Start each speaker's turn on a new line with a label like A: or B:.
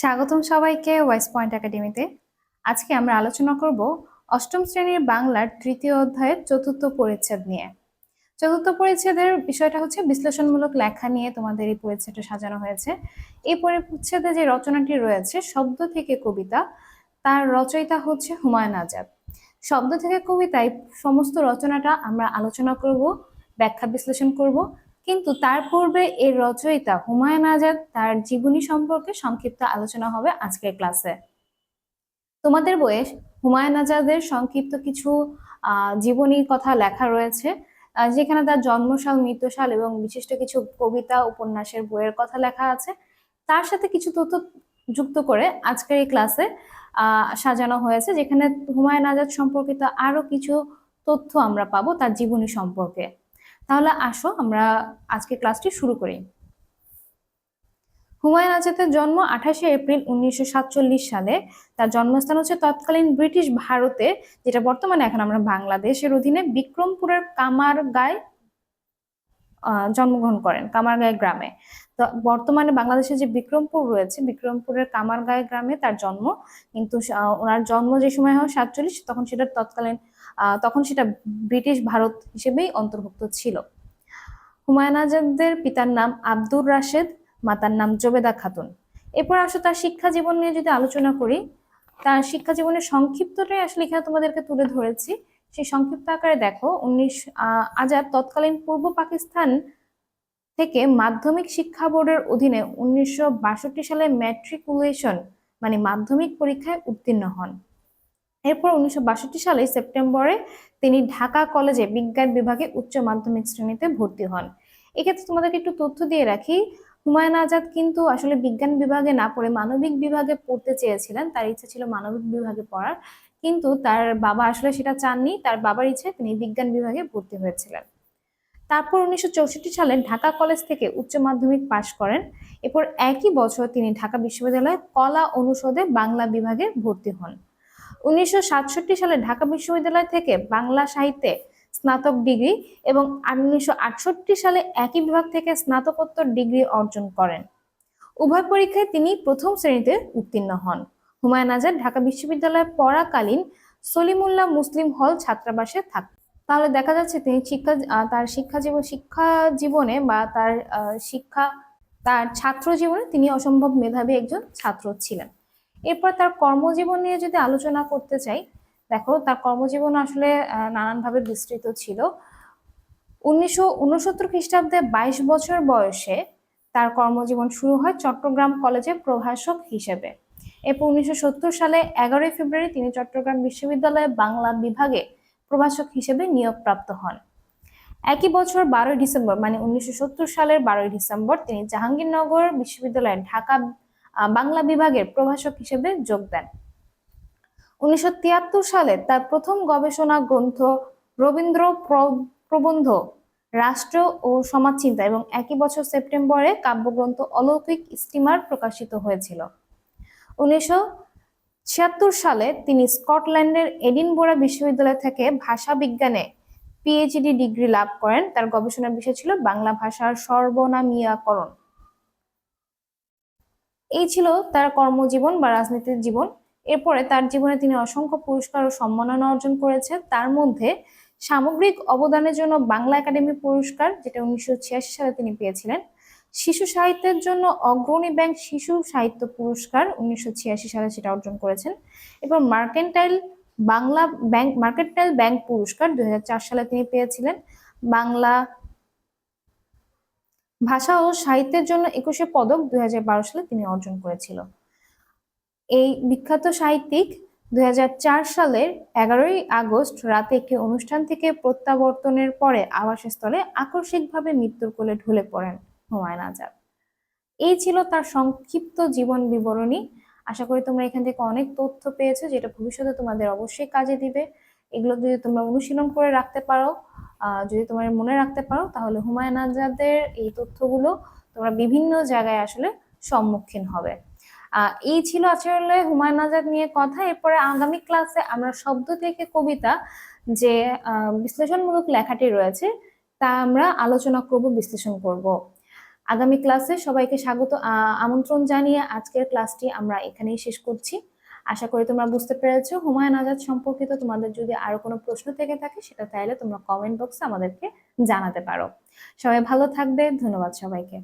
A: স্বাগতম সবাইকে West point একাডেমিতে। আজকে আমরা আলোচনা করব অষ্টম শ্রেণির বাংলার তৃতীয় অধ্যায়ের চতুর্থ পরিচ্ছেদ নিয়ে। চতুর্থ পরিচ্ছেদের বিষয়টা হচ্ছে বিশ্লেষণমূলক লেখা নিয়ে তোমাদের এই পরিচ্ছেদটা সাজানো হয়েছে। এই পরিচ্ছেদে যে রচনাটি রয়েছে, শব্দ থেকে কবিতা, তার রচয়িতা হচ্ছে হুমায়ুন আজাদ। শব্দ থেকে কবিতায় সমস্ত রচনাটা আমরা আলোচনা করব, ব্যাখ্যা বিশ্লেষণ করব কিন্তু তার পূর্বে এর রচয়িতা হুমায়ুন আজাদ তার জীবনী সম্পর্কে সংক্ষিপ্ত আলোচনা হবে আজকের ক্লাসে। তোমাদের বইয়ে হুমায়ুন আজাদের সংক্ষিপ্ত কিছু জীবনীর কথা লেখা রয়েছে যেখানে তার জন্মসাল, মৃত্যুসাল এবং বিশিষ্ট কিছু কবিতা, উপন্যাসের বইয়ের কথা লেখা আছে। তার সাথে কিছু তথ্য যুক্ত করে আজকের এই ক্লাসে সাজানো হয়েছে, যেখানে হুমায়ুন আজাদ সম্পর্কিত আরও কিছু তথ্য আমরা পাবো তার জীবনী সম্পর্কে। তাহলে আসো, আমরা আজকে ক্লাসটি শুরু করি। হুমায়ুন আজাদের জন্ম আঠাশে এপ্রিল উনিশশো সাতচল্লিশ সালে। তার জন্মস্থান হচ্ছে তৎকালীন ব্রিটিশ ভারতে, যেটা বর্তমানে এখন আমরা বাংলাদেশের অধীনে বিক্রমপুরের কামারগাঁয় জন্মগ্রহণ করেন, কামারগাঁয় গ্রামে। বর্তমানে বাংলাদেশে যে বিক্রমপুর রয়েছে, বিক্রমপুরের কামারগাঁয় গ্রামে তার জন্ম। কিন্তু ওনার জন্ম যে সময় হয় সাতচল্লিশ, তখন সেটা তৎকালীন তখন সেটা ব্রিটিশ ভারত হিসেবেই অন্তর্ভুক্ত ছিল। হুমায়ুন আজাদের পিতার নাম আব্দুর রাশেদ, মাতার নাম জোবেদা খাতুন। এরপর আসো তার শিক্ষা জীবন নিয়ে যদি আলোচনা করি, তার শিক্ষা জীবনের সংক্ষিপ্তটাই আসলে এখানে তোমাদেরকে তুলে ধরেছি। সেই সংক্ষিপ্ত আকারে দেখো, উনিশ আজাদ তৎকালীন পূর্ব পাকিস্তান থেকে মাধ্যমিক শিক্ষা বোর্ডের অধীনে উনিশশো বাষট্টি সালে ম্যাট্রিকুলেশন মানে মাধ্যমিক পরীক্ষায় উত্তীর্ণ হন। এরপর উনিশশো বাষট্টি সালে সেপ্টেম্বরে তিনি ঢাকা কলেজে বিজ্ঞান বিভাগে উচ্চ মাধ্যমিক শ্রেণীতে ভর্তি হন। এক্ষেত্রে তোমাদেরকে একটু তথ্য দিয়ে রাখি, হুমায়ুন আজাদ কিন্তু আসলে বিজ্ঞান বিভাগে না পড়ে মানবিক বিভাগে পড়তে চেয়েছিলেন, তার ইচ্ছা ছিল মানবিক বিভাগে পড়ার। কিন্তু তার বাবা আসলে সেটা চাননি, তার বাবার ইচ্ছে তিনি বিজ্ঞান বিভাগে ভর্তি হয়েছিলেন। তারপর উনিশশো চৌষট্টি সালে ঢাকা কলেজ থেকে উচ্চ মাধ্যমিক পাশ করেন। এরপর একই বছর তিনি ঢাকা বিশ্ববিদ্যালয়ে কলা অনুষদে বাংলা বিভাগে ভর্তি হন। উনিশশো সাতষট্টি সালে ঢাকা বিশ্ববিদ্যালয় থেকে বাংলা সাহিত্যে স্নাতক ডিগ্রি এবং উনিশশো আটষট্টি সালে একই বিভাগ থেকে স্নাতকোত্তর ডিগ্রি অর্জন করেন। উভয় পরীক্ষায় তিনি প্রথম শ্রেণীতে উত্তীর্ণ হন। হুমায়ুন আজাদ ঢাকা বিশ্ববিদ্যালয়ে পড়াকালীন সলিমুল্লাহ মুসলিম হল ছাত্রাবাসে থাক তাহলে দেখা যাচ্ছে তিনি শিক্ষা তার শিক্ষা জীবন, শিক্ষা জীবনে বা তার শিক্ষা, তার ছাত্র জীবনে তিনি অসম্ভব মেধাবী একজন ছাত্র ছিলেন। এরপর তার কর্মজীবন নিয়ে যদি আলোচনা করতে চাই, দেখো তার কর্মজীবন আসলে নানানভাবে বিস্তৃত ছিল। উনিশশো উনসত্তর খ্রিস্টাব্দে বাইশ বছর বয়সে তার কর্মজীবন শুরু হয় চট্টগ্রাম কলেজে প্রভাষক হিসেবে। এরপর উনিশশো সত্তর সালে এগারোই ফেব্রুয়ারি তিনি চট্টগ্রাম বিশ্ববিদ্যালয়ে বাংলা বিভাগে প্রভাষক হিসেবে নিয়োগপ্রাপ্ত হন। একই বছর বারোই ডিসেম্বর মানে উনিশশো সালের বারোই ডিসেম্বর, তিনি জাহাঙ্গীরনগর বিশ্ববিদ্যালয়ের ঢাকা বাংলা বিভাগের প্রভাষক হিসেবে যোগ দেন। উনিশশো সালে তার প্রথম গবেষণা গ্রন্থ রবীন্দ্র প্রবন্ধ রাষ্ট্র ও সমাজচিন্তা এবং একই বছর সেপ্টেম্বরে কাব্যগ্রন্থ অলৌকিক স্টিমার প্রকাশিত হয়েছিল। উনিশশো ছিয়াত্তর সালে তিনি স্কটল্যান্ডের এডিনবোরা বিশ্ববিদ্যালয় থেকে ভাষা বিজ্ঞানে পিএইচডি ডিগ্রি লাভ করেন। তার গবেষণার বিষয় ছিল বাংলা ভাষার সর্বনামীয়করণ। এই ছিল তার কর্মজীবন বা রাজনীতির জীবন। এরপরে তার জীবনে তিনি অসংখ্য পুরস্কার ও সম্মাননা অর্জন করেছেন। তার মধ্যে সামগ্রিক অবদানের জন্য বাংলা একাডেমি পুরস্কার, যেটা উনিশশো ছিয়াশি সালে তিনি পেয়েছিলেন। শিশু সাহিত্যের জন্য অগ্রণী ব্যাংক শিশু সাহিত্য পুরস্কার উনিশশো ছিয়াশি সালে সেটা অর্জন করেছেন। এবং Mercantile Bangla bank, Mercantile bank পুরস্কার দু হাজার চার সালে তিনি পেয়েছিলেন। বাংলা ভাষা ও সাহিত্যের জন্য একুশে পদক দুই হাজার বারো সালে তিনি অর্জন করেছিল। এই বিখ্যাত সাহিত্যিক দুই হাজার চার সালের এগারোই আগস্ট রাতে একটি অনুষ্ঠান থেকে প্রত্যাবর্তনের পরে আবাসস্থলে আকস্মিকভাবে মৃত্যুর কোলে ঢলে পড়েন। হুমায়ুন আজাদ এই ছিল তার সংক্ষিপ্ত জীবন বিবরণী। আশা করি তোমরা এখান থেকে অনেক তথ্য পেয়েছ যেটা ভবিষ্যতে তোমাদের অবশ্যই কাজে দিবে। এগুলো যদি তোমরা অনুশীলন করে রাখতে পারো যদি তোমার মনে রাখতে পারো, তাহলে হুমায়ুন আজাদের এই তথ্যগুলো তোমরা বিভিন্ন জায়গায় আসলে সম্মুখীন হবে। এই ছিল আসলে হুমায়ুন আজাদ নিয়ে কথা। এরপরে আগামী ক্লাসে আমরা শব্দ থেকে কবিতা যে বিশ্লেষণমূলক লেখাটি রয়েছে, তা আমরা আলোচনা করব, বিশ্লেষণ করব। আগামী ক্লাসে সবাইকে স্বাগত আমন্ত্রণ জানিয়ে আজকের ক্লাসটি আমরা এখানেই শেষ করছি। আশা করি তোমরা বুঝতে পেরেছ। হুমায়ুন আজাদ সম্পর্কিত তোমাদের যদি আরও কোনো প্রশ্ন থেকে থাকে, সেটা চাইলে তোমরা কমেন্ট বক্সে আমাদেরকে জানাতে পারো। সবাই ভালো থাকবে। ধন্যবাদ সবাইকে।